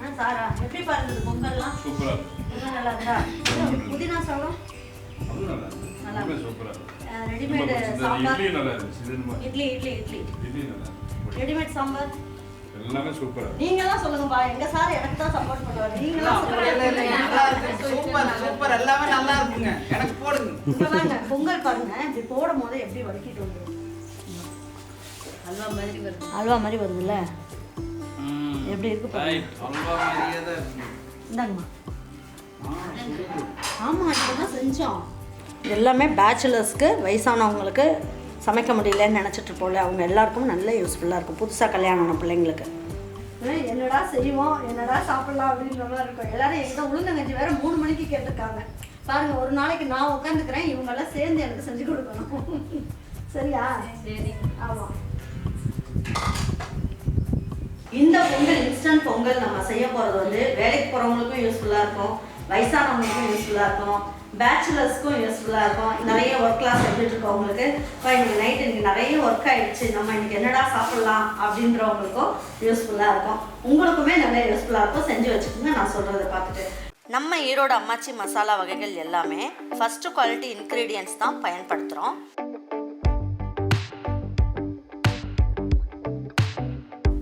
ஆ சாரா. எப்படி பாருங்க பொங்கல்லாம்? சூப்பரா. இருக்கு. எல்லாம் நல்லா இருந்தா புதினா சாதம்? நல்லா இருக்கு. நல்லா ரொம்ப சூப்பரா ரெடிமேடு. சாம்பார். இட்லி நல்லா இருந்துச்சு. இட்லி இட்லி இட்லி. இட்லி நல்லா இருக்கு. ரெடிமேட் சாம்பார். எல்லாமே சூப்பரா இருக்கு. நீங்களாம் சொல்லுங்கப்பா. எங்க சார் எனக்கு தான் சப்போர்ட் பண்ணுவாரு. நீங்களாம் சொல்லுங்க சூப்பர் சூப்பர். எல்லாமே நல்லா இருக்குங்க. எனக்கு போடுங்க. இப்ப பாருங்க பொங்கல் பாருங்க. இப்படி போடும் போது எப்படி வலிக்கிட்டு வந்துடும் அல்வா மாதிரி வருது. அல்வா மாதிரி வருதுல்ல? எப்படி இருக்கு அல்வா மாதிரியே தான் இருக்குங்க இந்தாங்கம்மா. ஆமாம் இப்போ தான் செஞ்சோம். எல்லாமே பேச்சுலர்ஸ்க்கு வயசானவங்களுக்கு சமைக்க முடியலன்னு நினச்சிட்டு இருப்போம்ல. அவங்க எல்லாருக்கும் நல்ல யூஸ்ஃபுல்லாக இருக்கும். புதுசாக கல்யாணம் ஆன பிள்ளைங்களுக்கு. என்னடா செய்வோம்? என்னடா சாப்பிடலாம் அப்படின்ற மாதிரி இருக்கும். எல்லாரும் எங்கிட்ட உளுந்தங்கஞ்சி வேற மூணு மணிக்கு கேட்டிருக்காங்க. பாருங்க ஒரு நாளைக்கு நான் உட்காந்துக்கிறேன் இவங்கெல்லாம் சேர்ந்து எனக்கு செஞ்சு கொடுக்கணும். சரியா? சரி. ஆமாம் இந்த பொங்கல் இன்ஸ்டன்ட் பொங்கல் நம்ம செய்ய போகிறது வந்து வேலைக்கு போகிறவங்களுக்கும் யூஸ்ஃபுல்லாக இருக்கும். வயசானவங்களுக்கும் யூஸ்ஃபுல்லாக இருக்கும். பேச்சுலர்ஸ்க்கும் யூஸ்ஃபுல்லாக இருக்கும். நிறைய ஒர்க் கிளாஸ் எடுத்துட்டு இருக்கவங்களுக்கு இப்போ இன்னைக்கு நைட் இன்னைக்கு நிறைய ஒர்க் ஆயிடுச்சு. நம்ம இன்னைக்கு என்னடா சாப்பிடலாம்? அப்படின்றவங்களுக்கும் யூஸ்ஃபுல்லாக இருக்கும். உங்களுக்குமே நிறைய யூஸ்ஃபுல்லாக இருக்கும். செஞ்சு வச்சுக்கோங்க. நான் சொல்கிறத பார்த்துட்டு. நம்ம ஈரோடு அம்மாச்சி மசாலா வகைகள் எல்லாமே ஃபஸ்ட்டு குவாலிட்டி இன்க்ரீடியன்ஸ் தான் பயன்படுத்துகிறோம்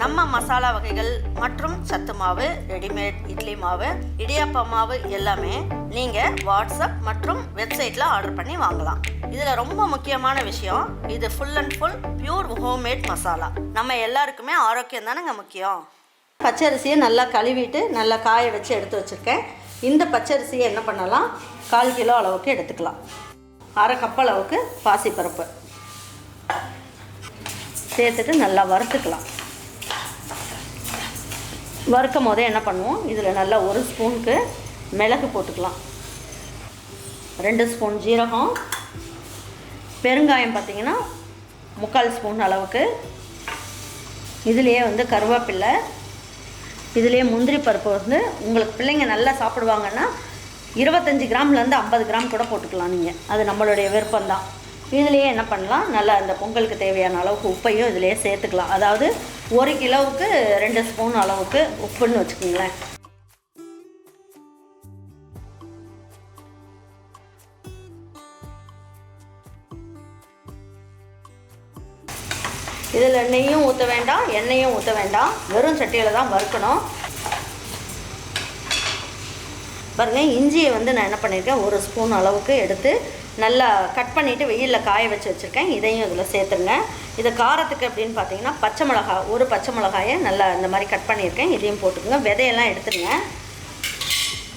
நம்ம மசாலா வகைகள் மற்றும் சத்து மாவு ரெடிமேட் இட்லி மாவு இடியாப்ப மாவு எல்லாமே நீங்கள் வாட்ஸ்அப் மற்றும் வெப்சைட்டில் ஆர்டர் பண்ணி வாங்கலாம். இதில் ரொம்ப முக்கியமான விஷயம் இது full and full pure homemade masala நம்ம எல்லாருக்குமே ஆரோக்கியம் தானேங்க முக்கியம்? பச்சரிசியை நல்லா கழுவிட்டு நல்லா காய வச்சு எடுத்து வச்சுருக்கேன். இந்த பச்சரிசியை என்ன பண்ணலாம்? கால் கிலோ அளவுக்கு எடுத்துக்கலாம். அரை கப் அளவுக்கு பாசிப்பருப்பு. சேர்த்துட்டு நல்லா வறுத்துக்கலாம். வறுக்கும் போதே என்ன பண்ணுவோம்? இதில் நல்லா ஒரு ஸ்பூனுக்கு மிளகு போட்டுக்கலாம். ரெண்டு ஸ்பூன் ஜீரகம். பெருங்காயம் பார்த்தீங்கன்னா முக்கால் ஸ்பூன் அளவுக்கு. இதுலேயே வந்து கருவேப்பில்லை. இதுலேயே முந்திரி பருப்பு வந்து உங்களுக்கு பிள்ளைங்க நல்லா சாப்பிடுவாங்கன்னா இருபத்தஞ்சி கிராம்லேருந்து ஐம்பது கிராம் கூட போட்டுக்கலாம் நீங்கள் அது நம்மளுடைய விருப்பம்தான். இதுலேயே என்ன பண்ணலாம்? நல்லா அந்த பொங்கலுக்கு தேவையான அளவுக்கு உப்பையும் இதுலேயே சேர்த்துக்கலாம். அதாவது ஒரு கிலோவுக்கு ரெண்டு ஸ்பூன் அளவுக்கு உப்புன்னு வச்சுக்கோங்களேன். இதில் நெய்யும் ஊற்ற வேண்டாம் எண்ணெயும் ஊற்ற வேண்டாம். வெறும் சட்டியில் தான் வறுக்கணும். பாருங்கள் இஞ்சியை வந்து நான் என்ன பண்ணியிருக்கேன் ஒரு ஸ்பூன் அளவுக்கு எடுத்து நல்லா கட் பண்ணிவிட்டு வெயிலில் காய வச்சு வச்சுருக்கேன். இதையும் இதில் சேர்த்துருங்க. இது காரத்துக்கு அப்படின்னு பார்த்தீங்கன்னா பச்சை மிளகா ஒரு பச்சை மிளகாயை நல்லா இந்த மாதிரி கட் பண்ணியிருக்கேன். இதையும் போட்டுக்கோங்க. விதையெல்லாம் எடுத்துருங்க.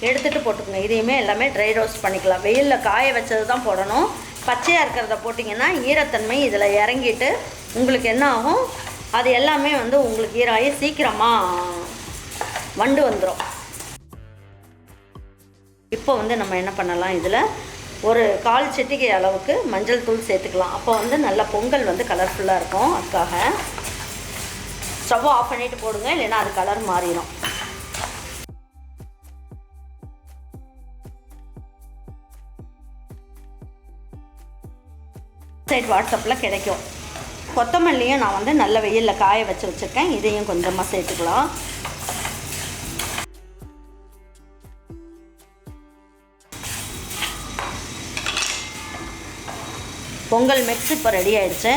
எடுத்துகிட்டு போட்டுக்கோங்க. இதையுமே எல்லாமே ட்ரை ரோஸ்ட் பண்ணிக்கலாம். வெயிலில் காய வச்சது தான் போடணும். பச்சையாக இருக்கிறத போட்டிங்கன்னா ஈரத்தன்மை இதில் இறங்கிட்டு உங்களுக்கு என்ன ஆகும்? அது எல்லாமே வந்து உங்களுக்கு ஈராகி சீக்கிரமாக வண்டு வந்துடும் இப்போ வந்து நம்ம என்ன பண்ணலாம்? இதில் ஒரு கால் சிட்டிகை அளவுக்கு மஞ்சள் தூள் சேர்த்துக்கலாம். அப்போ வந்து நல்ல பொங்கல் வந்து கலர்ஃபுல்லாக இருக்கும் அதுக்காக. ஸ்டவ் ஆஃப் பண்ணிட்டு போடுங்க இல்லைன்னா அது கலர் மாறிடும். சைட் வாட்ஸ்அப்பில் கிடைக்கும். கொத்தமல்லியும் நான் வந்து நல்ல வெயிலில் காய வச்சு வச்சுருக்கேன். இதையும் கொஞ்சமாக சேர்த்துக்கலாம். பொங்கல் மிக்ஸ் இப்போ ரெடி ஆயிடுச்சு.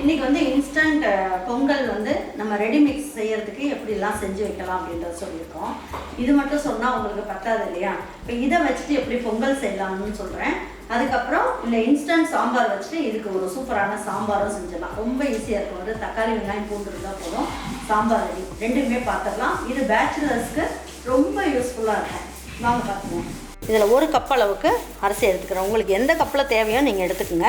இன்னைக்கு வந்து இன்ஸ்டன்ட் பொங்கல் வந்து நம்ம ரெடி மிக்ஸ் செய்யறதுக்கு எப்படிலாம் செஞ்சு வைக்கலாம் அப்படின்றத சொல்லியிருக்கோம். இது மட்டும் சொன்னால் உங்களுக்கு பத்தாது இல்லையா? இப்போ இதை வச்சுட்டு எப்படி பொங்கல் செய்யலாம்னு சொல்கிறேன் அதுக்கப்புறம் இந்த இன்ஸ்டன்ட் சாம்பார் வச்சுட்டு இதுக்கு ஒரு சூப்பரான சாம்பாரும் செஞ்சிடலாம். ரொம்ப ஈஸியாக இருக்கும். வந்து தக்காளி வெங்காயம் போட்டுருந்தா போதும். சாம்பார் ரெடி. ரெண்டுமே பார்த்துடலாம். இது பேச்சுலர்ஸ்க்கு ரொம்ப யூஸ்ஃபுல்லாக இருக்கும். வாங்க பார்த்துக்கலாம் இதில் ஒரு கப் அளவுக்கு அரிசி எடுத்துக்கிறேன். உங்களுக்கு எந்த கப்பில் தேவையோ நீங்கள் எடுத்துக்கோங்க.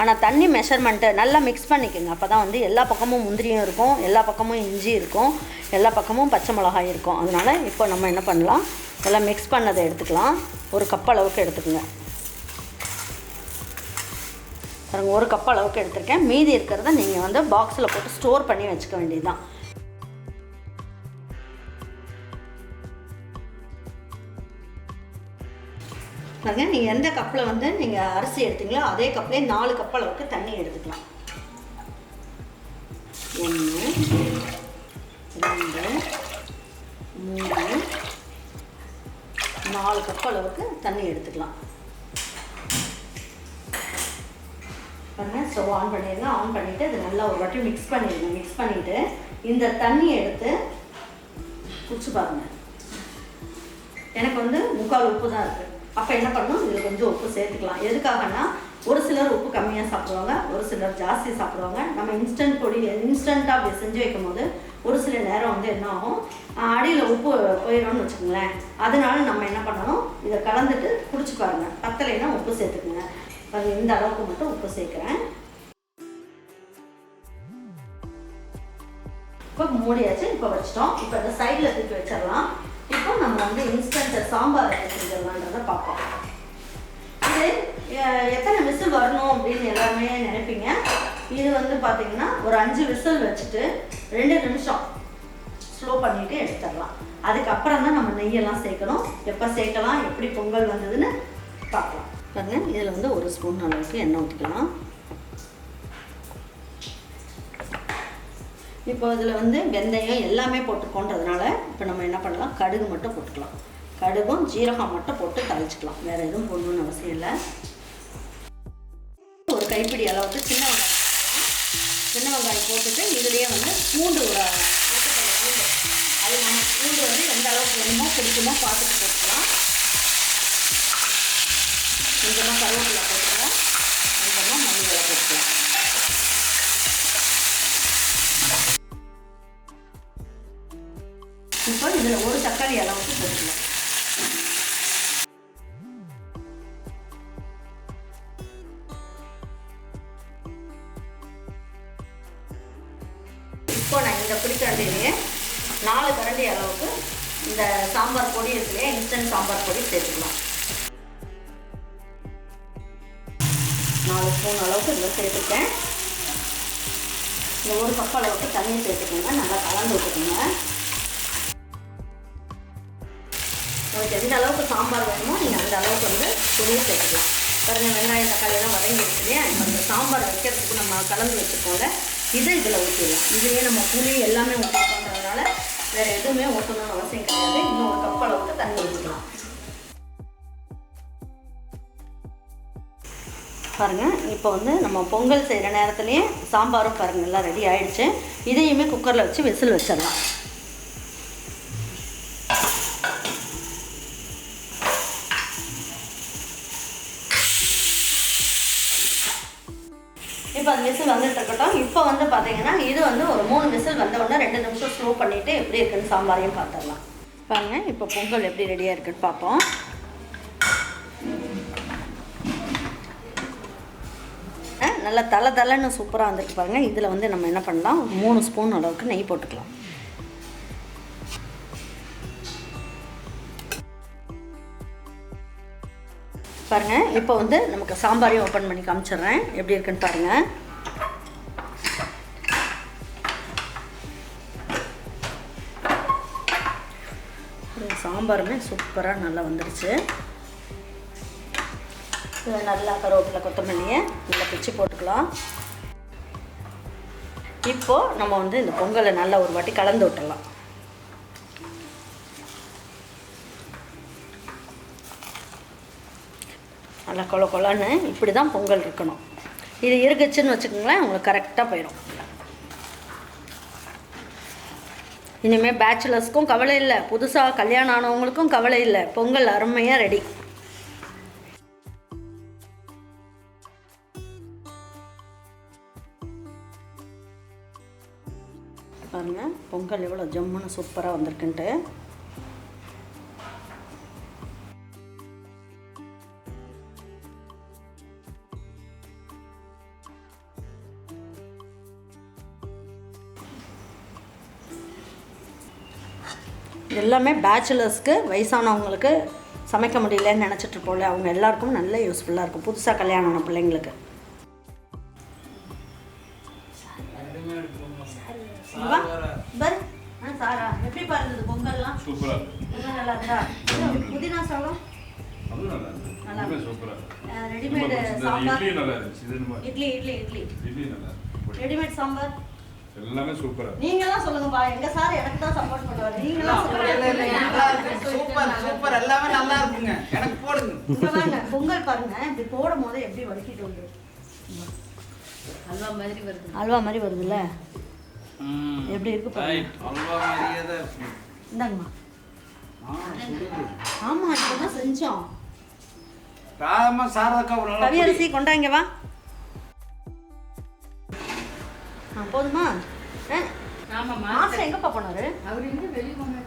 ஆனால் தண்ணி மெஷர்மெண்ட்டு நல்லா மிக்ஸ் பண்ணிக்கோங்க. அப்போ தான் வந்து எல்லா பக்கமும் முந்திரியும் இருக்கும் எல்லா பக்கமும் இஞ்சி இருக்கும் எல்லா பக்கமும் பச்சை மிளகாய் இருக்கும். அதனால் இப்போ நம்ம என்ன பண்ணலாம்? எல்லாம் மிக்ஸ் பண்ணதை எடுத்துக்கலாம். ஒரு கப் அளவுக்கு எடுத்துக்கோங்க. பாருங்கள் ஒரு கப் அளவுக்கு எடுத்திருக்கேன். மீதி இருக்கிறத நீங்கள் வந்து பாக்ஸில் போட்டு ஸ்டோர் பண்ணி வச்சுக்க வேண்டியதுதான். பாருங்க நீங்கள் எந்த கப்பில் வந்து நீங்கள் அரிசி எடுத்தீங்களோ அதே கப்பிலே நாலு கப் அளவுக்கு தண்ணி எடுத்துக்கலாம். ஒன்று ரெண்டு மூணு நாலு கப் அளவுக்கு தண்ணி எடுத்துக்கலாம். பாருங்கள் ஸ்டவ் ஆன் பண்ணிடுங்க ஆன் பண்ணிவிட்டு அது நல்லா ஒரு வாட்டி மிக்ஸ் பண்ணிடுங்க மிக்ஸ் பண்ணிவிட்டு இந்த தண்ணியை எடுத்து குடிச்சு பாருங்க. எனக்கு வந்து முக்கால் உப்பு தான் இருக்குது அப்போ என்ன பண்ணணும்? இதில் கொஞ்சம் உப்பு சேர்த்துக்கலாம். எதுக்காகன்னா ஒரு சிலர் உப்பு கம்மியாக சாப்பிடுவாங்க ஒரு சிலர் ஜாஸ்தி சாப்பிடுவாங்க. நம்ம இன்ஸ்டன்ட் பொடி இன்ஸ்டண்ட்டாக அப்படி செஞ்சு வைக்கும் போது ஒரு சில நேரம் வந்து என்ன ஆகும்? அடியில் உப்பு போயிடும்னு வச்சுக்கோங்களேன். அதனால நம்ம என்ன பண்ணணும்? இதை கலந்துட்டு குடிச்சு பாருங்க. பத்தலைன்னா உப்பு சேர்த்துக்குங்க. பாருங்க இந்த அளவுக்கு மட்டும் உப்பு சேர்க்குறேன். இப்போ மூடியாச்சு இப்போ வச்சிட்டோம். இப்போ இந்த சைடில் தூக்கி வச்சிடலாம். நம்ம வந்து இன்ஸ்டன்ட் சாம்பார் எப்படி செஞ்சிடலான்றதை பார்ப்போம். இது எத்தனை விசில் வரணும் அப்படின்னு எல்லாருமே நினைப்பீங்க. இது வந்து பார்த்தீங்கன்னா ஒரு அஞ்சு விசில் வச்சுட்டு ரெண்டு நிமிஷம் ஸ்லோ பண்ணிட்டு எடுத்துடலாம். அதுக்கப்புறம் தான் நம்ம நெய்யெல்லாம் சேர்க்கணும். எப்போ சேர்க்கலாம் எப்படி பொங்கல் வந்ததுன்னு பார்க்கலாம். பாருங்க இதில் வந்து ஒரு ஸ்பூன் அளவுக்கு எண்ணெய் ஊற்றிக்கலாம் இப்போ இதில் வந்து வெந்தயம் எல்லாமே போட்டுக்கோன்றதுனால இப்போ நம்ம என்ன பண்ணலாம்? கடுகு மட்டும் போட்டுக்கலாம். கடுகும் ஜீரகம் மட்டும் போட்டு தாளிச்சுக்கலாம். வேறு எதுவும் போடணும்னு அவசியம் இல்லை. ஒரு கைப்பிடி அளவுக்கு சின்ன வெங்காயம் சின்ன வெங்காயம் போட்டுட்டு இதுலேயே வந்து பூண்டு ஒரு பூண்டு. அது நம்ம பூண்டு வந்து எந்த அளவுக்கு வேணுமோ பிடிக்குமோ பார்த்துட்டு போட்டுக்கலாம். கொஞ்சமாக கருவேப்பிலை போட்டுக்கலாம். கொஞ்சமாக மல்லிகளை போட்டுக்கலாம். இந்த பிடிக்கரண்டிலேயே நாலு கரண்டி அளவுக்கு இந்த சாம்பார் பொடி இருக்குல்லையே? இன்ஸ்டன்ட் சாம்பார் பொடி சேர்த்துக்கலாம். நாலு ஸ்பூன் அளவுக்கு இதில் சேர்த்துட்டேன். இந்த ஒரு கப் அளவுக்கு தண்ணி சேர்த்துக்கோங்க. நல்லா கலந்து விட்டுக்கோங்க. உங்களுக்கு எந்த அளவுக்கு சாம்பார் வேணுமோ நீங்கள் அந்த அளவுக்கு வந்து பொடியை சேர்த்துக்கலாம். பாருங்கள் வெங்காயம் தக்காளியெல்லாம் வதங்கி இருக்கு இல்லையா இப்போ அந்த சாம்பார் வைக்கிறதுக்கு நம்ம கலந்து வச்சுக்கோங்க. இதை இதில் ஊற்றிடலாம். இதையே நம்ம புளி எல்லாமே ஊற்றிருக்கோன்றதுனால வேறு எதுவுமே ஊற்றணும்னு அவசியம் கிடையாது. இன்னும் ஒரு கப் அளவுக்கு தண்ணி ஊற்றிக்கலாம் பாருங்கள் இப்போ வந்து நம்ம பொங்கல் செய்கிற நேரத்துலேயே சாம்பாரும் பாருங்கள் எல்லாம் ரெடி ஆகிடுச்சு இதையுமே குக்கரில் வச்சு விசில் வச்சிடலாம். பார்த்தீங்கன்னா இது வந்து ஒரு மூணு விசில் வந்த உடனே ரெண்டு நிமிஷம் ஸ்லோ பண்ணிவிட்டு எப்படி இருக்குன்னு சாம்பாரையும் பார்த்துடலாம் பாருங்க இப்போ பொங்கல் எப்படி ரெடியாக இருக்குன்னு பார்ப்போம் நல்லா தலை தலைன்னு சூப்பராக வந்திருக்கு பாருங்கள் இதில் வந்து நம்ம என்ன பண்ணலாம்? மூணு ஸ்பூன் அளவுக்கு நெய் போட்டுக்கலாம். பாருங்கள் இப்போ வந்து நமக்கு சாம்பாரையும் ஓப்பன் பண்ணி காமிச்சிடுறேன். எப்படி இருக்குன்னு பாருங்கள் சாம்பாருமே சூப்பராக நல்லா வந்துடுச்சு இதை நல்லா கருவேப்பிலை கொத்தமல்லியை நல்லா பிச்சு போட்டுக்கலாம். இப்போது நம்ம வந்து இந்த பொங்கலை நல்லா ஒரு வாட்டி கலந்து விட்டுடலாம். நல்லா கொல கொலன்னு இப்படி தான் பொங்கல் இருக்கணும். இது இருக்குச்சுன்னு வச்சுக்கோங்களேன் உங்களுக்கு கரெக்டாக போயிடும். இனிமேல் பேச்சுலர்ஸ்க்கும் கவலை இல்லை. புதுசாக கல்யாணம் ஆனவங்களுக்கும் கவலை இல்லை. பொங்கல் அருமையாக ரெடி பாருங்கள் பொங்கல் எவ்வளோ ஜம்முன்னு சூப்பராக வந்திருக்குன்ட்டு. எல்லாமே பேச்சுலர்ஸ்க்கு வயசானவங்களுக்கு சமைக்க முடியலன்னு நினச்சிட்டு இருப்போம்ல அவங்க எல்லாருக்கும் நல்ல யூஸ்ஃபுல்லாக இருக்கும். புதுசாக கல்யாணம் ஆன பிள்ளைங்களுக்கு. சாரா எப்படி பாருந்தது பொங்கல்லாம்? சூப்பரா நல்லா இருந்தா புதினா சாதம்? ரெடிமேடு. சாம்பார். இட்லி இட்லி இட்லி. ரெடிமேட் சாம்பார்? எல்லாமே சூப்பரா இருக்கு. நீங்களாம் சொல்லுங்கப்பா எங்க சார் எனக்கு தான் சப்போர்ட் பண்ணுவாரு நல்லா இருக்கு. சூப்பர் சூப்பர் எல்லாமே நல்லா இருக்குங்க. எனக்கு போடுங்க. பொங்கல் பாருங்க. இப்படி போடும் போது எப்படி வலிக்கிட்டு வந்து அல்வா மாதிரி வருது. அல்வா மாதிரி வருதுல்ல? எப்படி இருக்கு அல்வா மாதிரியே தான் இருக்கு. இந்தாங்கம்மா. ஆமா இப்பதான் செஞ்சோம். ராதமா சாரதாக்கா ஒரு நல்ல கவியரசி கொண்டாங்க வா. போதுமா? ஆ, ஆமா மாஸ்டர். எங்கப்பா போனாரு? அவர் எங்க வெளியே போனாரு?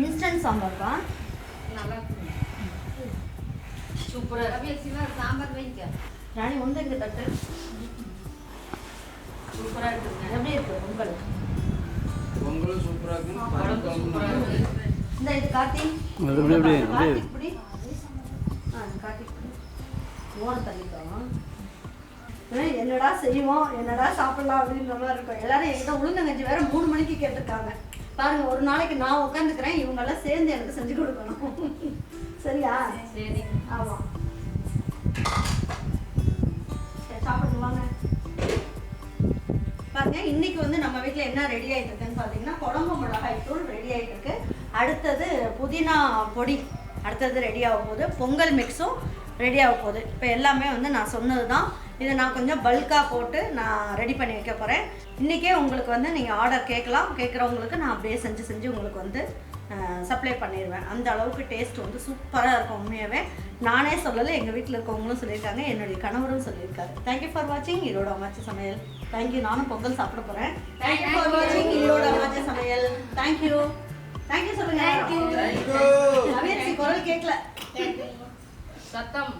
இன்ஸ்டன்ட் சாம்பார்ப்பா நல்லா இருக்கு சூப்பரா ரவி சிவா சாம்பார் வைக்க ராணி வந்து இங்க தட்டு? சூப்பரா இருக்குங்க. எப்படி இருக்கு பொங்கல்? பொங்கலும் சூப்பரா இருக்கு குழம்பு சூப்பரா இருக்கு. இந்த இது கார்த்தி அது எப்படி, எப்படி, எப்படி? கார்த்திக் பிடி. ஆ, இது கார்த்திக் பிடி. ஓரம் தள்ளிட்டோம் ஏய், என்னடா செய்வோம் என்னடா சாப்பிடலாம் அப்படின்ற மாதிரி இருக்கும். எல்லாரும் என்கிட்ட உளுந்தங்கஞ்சி வேற மூணு மணிக்கு கேட்டிருக்காங்க. பாருங்க ஒரு நாளைக்கு நான் உட்காந்துக்கிறேன் இவங்க எல்லாம் சேர்ந்து எனக்கு செஞ்சு கொடுக்கணும். சரியா? சரி ஆமா. சரி சாப்பிட்டு வாங்க. பாருங்க இன்னைக்கு வந்து நம்ம வீட்டில் என்ன ரெடி இருக்குன்னு பார்த்தீங்கன்னா குழம்பு மிளகாய் தூள் ரெடி ஆயிட்டு இருக்கு. அடுத்தது புதினா பொடி. அடுத்தது ரெடி ஆக போகுது. பொங்கல் மிக்ஸும் ரெடி ஆக போகுது. இப்போ எல்லாமே வந்து நான் சொன்னது தான் இதை நான் கொஞ்சம் பல்காக போட்டு நான் ரெடி பண்ணி வைக்க போகிறேன் இன்றைக்கே உங்களுக்கு வந்து நீங்கள் ஆர்டர் கேட்கலாம். கேட்குறவங்களுக்கு நான் அப்படியே செஞ்சு செஞ்சு உங்களுக்கு வந்து சப்ளை பண்ணிடுவேன். அந்த அளவுக்கு டேஸ்ட் வந்து சூப்பராக இருக்கும் உண்மையாகவே நானே சொல்லலை எங்கள் வீட்டில் இருக்கவங்களும் சொல்லியிருக்காங்க என்னுடைய கணவரும் சொல்லியிருக்காரு. தேங்க்யூ ஃபார் வாட்சிங் ஈரோடு அம்மாச்சி சமையல். தேங்க்யூ நானும் பொங்கல் சாப்பிட போகிறேன் தேங்க்யூ ஃபார் வாட்சிங் Erode Ammachi Samayal. Thank you thank you சொல்லுங்க. Thank you. அவியர்ச்சி குரல் கேட்கல. சத்தம்.